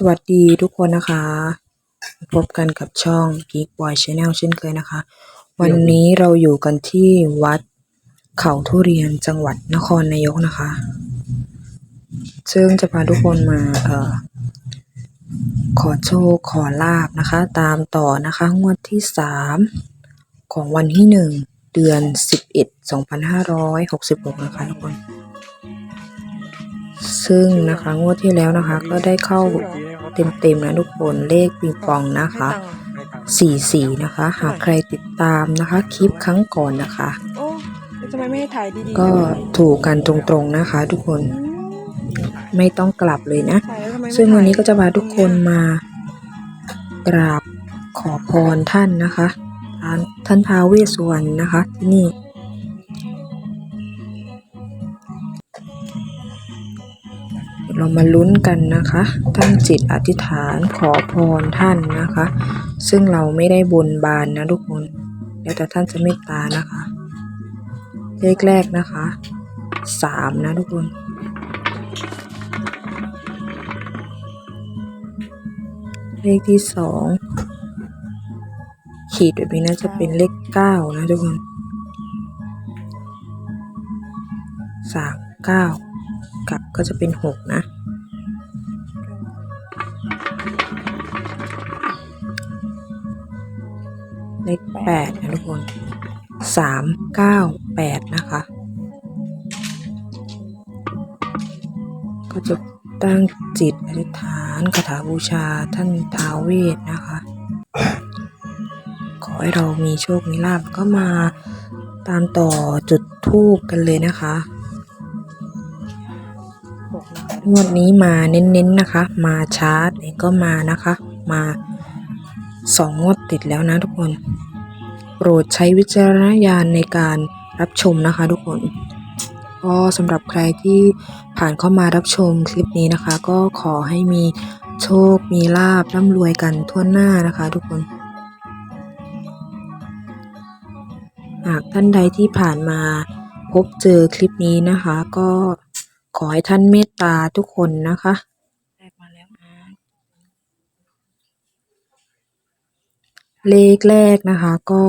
สวัสดีทุกคนนะคะ พบกันกับช่อง Geek Boy Channel เช่นเคยนะคะ วันนี้เราอยู่กันที่วัดเขาทุเรียนจังหวัดนครนายกนะคะ ซึ่งจะพาทุกคนมาเอ่อขอโชคขอลาบนะคะ ตามต่อนะคะ งวดที่สามของวันที่หนึ่งเดือนสิบเอ็ดสองพันห้าร้อยหกสิบหกนะคะทุกคนซึ่งนะคะงวดที่แล้วนะคะก็ได้เข้า เต็มๆนะทุกคนเลขปิงปองนะคะสี่สี่นะคะ หากใครติดตามนะคะ คลิปครั้งก่อนนะคะโอ้แล้วทำไมไม่ให้ถ่ายดีๆก็เลยถูกกันตรงๆนะคะ ทุกคนอืมไม่ต้องกลับเลยนะถ่ายแล้วทำไมไม่ซึ่งวันนี้ก็จะพาถ่ยทุกคนมากราบขอพรท่านนะคะ ท่านท่านท้าวเวสสุวรรณนะคะที่นี่ เรามาลุ้นกันนะคะ ตั้งจิตอธิษฐานขอพรท่านนะคะ ซึ่งเราไม่ได้บนบานนะทุกคน แล้วแต่ท่านจะเมตตานะคะ เลขแรกนะคะสามนะทุกคนเลขที่สองขีดแบบนี้น่าจะเป็นเลขเก้านะทุกคนสาม เก้ากับก็จะเป็นหกนะ เลขแปดนะทุกคนสามเก้าแปดนะคะ ก็จะตั้งจิตอธิษฐานคาถาบูชาท่านท้าวเวทนะคะ ขอให้เรามีโชค มีลาภก็มาตามต่อจุดทูบกันเลยนะคะ งวดนี้มาเน้นๆนะคะ มาชาร์จก็มานะคะ มาสองงวดติดแล้วนะทุกคน โปรดใช้วิจารณญาณในการรับชมนะคะทุกคนก็สำหรับใครที่ผ่านเข้ามารับชมคลิปนี้นะคะ ก็ขอให้มีโชค มีลาบร่ำรวยกันทั่วหน้านะคะทุกคน หากท่านใดที่ผ่านมาพบเจอคลิปนี้นะคะ ก็ ขอให้ท่านเมตตาทุกคนนะคะแรกมาแล้วนะเลขแรกนะคะก็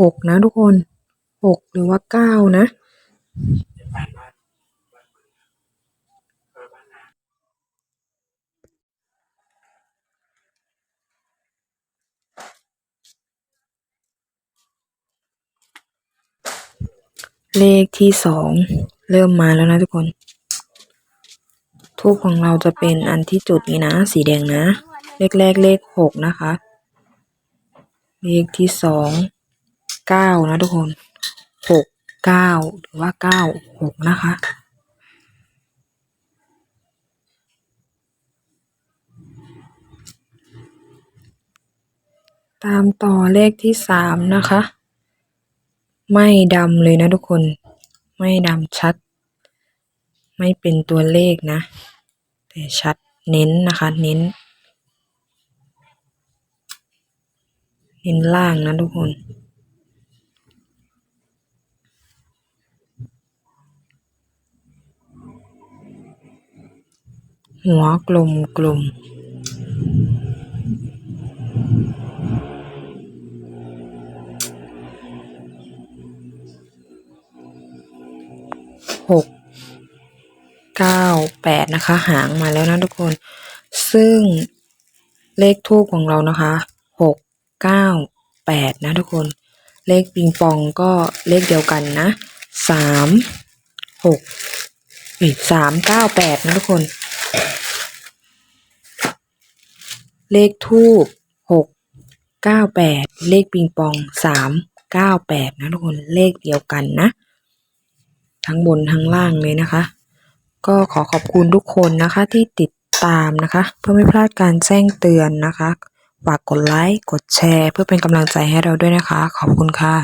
หกนะทุกคนหกหรือว่าเก้านะ เลขที่สอง เริ่มมาแล้วนะทุกคนทูปของเราจะเป็นอันที่จุดนี้นะ สีแดงนะ เลขแรกเลขหกนะคะ เลขที่สองเก้านะทุกคนหกเก้าหรือว่าเก้าหกนะคะตามต่อเลขที่สามนะคะ ไม่ดำเลยนะทุกคน ไม่ดำชัด ไม่เป็นตัวเลขนะ แต่ชัดเน้นนะคะเน้น เน้นล่างนะทุกคน หัวกลมกลมหก ก้าแปดนะคะ หางมาแล้วนะทุกคน ซึ่งเลขทูปของเรานะคะหกเก้าแปดนะทุกคน เลขปิงปองก็เลขเดียวกันนะสามหกอีกสามเก้าแปดนะทุกคน เลขทูปหกเก้าแปดเลขปิงปองสามเก้าแปดนะทุกคน เลขเดียวกันนะ ทั้งบนทั้งล่างเลยนะคะ ก็ขอขอบคุณทุกคนนะคะที่ติดตามนะคะ เพื่อไม่พลาดการแจ้งเตือนนะคะ ฝากกดไลค์ กดแชร์ เพื่อเป็นกำลังใจให้เราด้วยนะคะ ขอบคุณค่ะ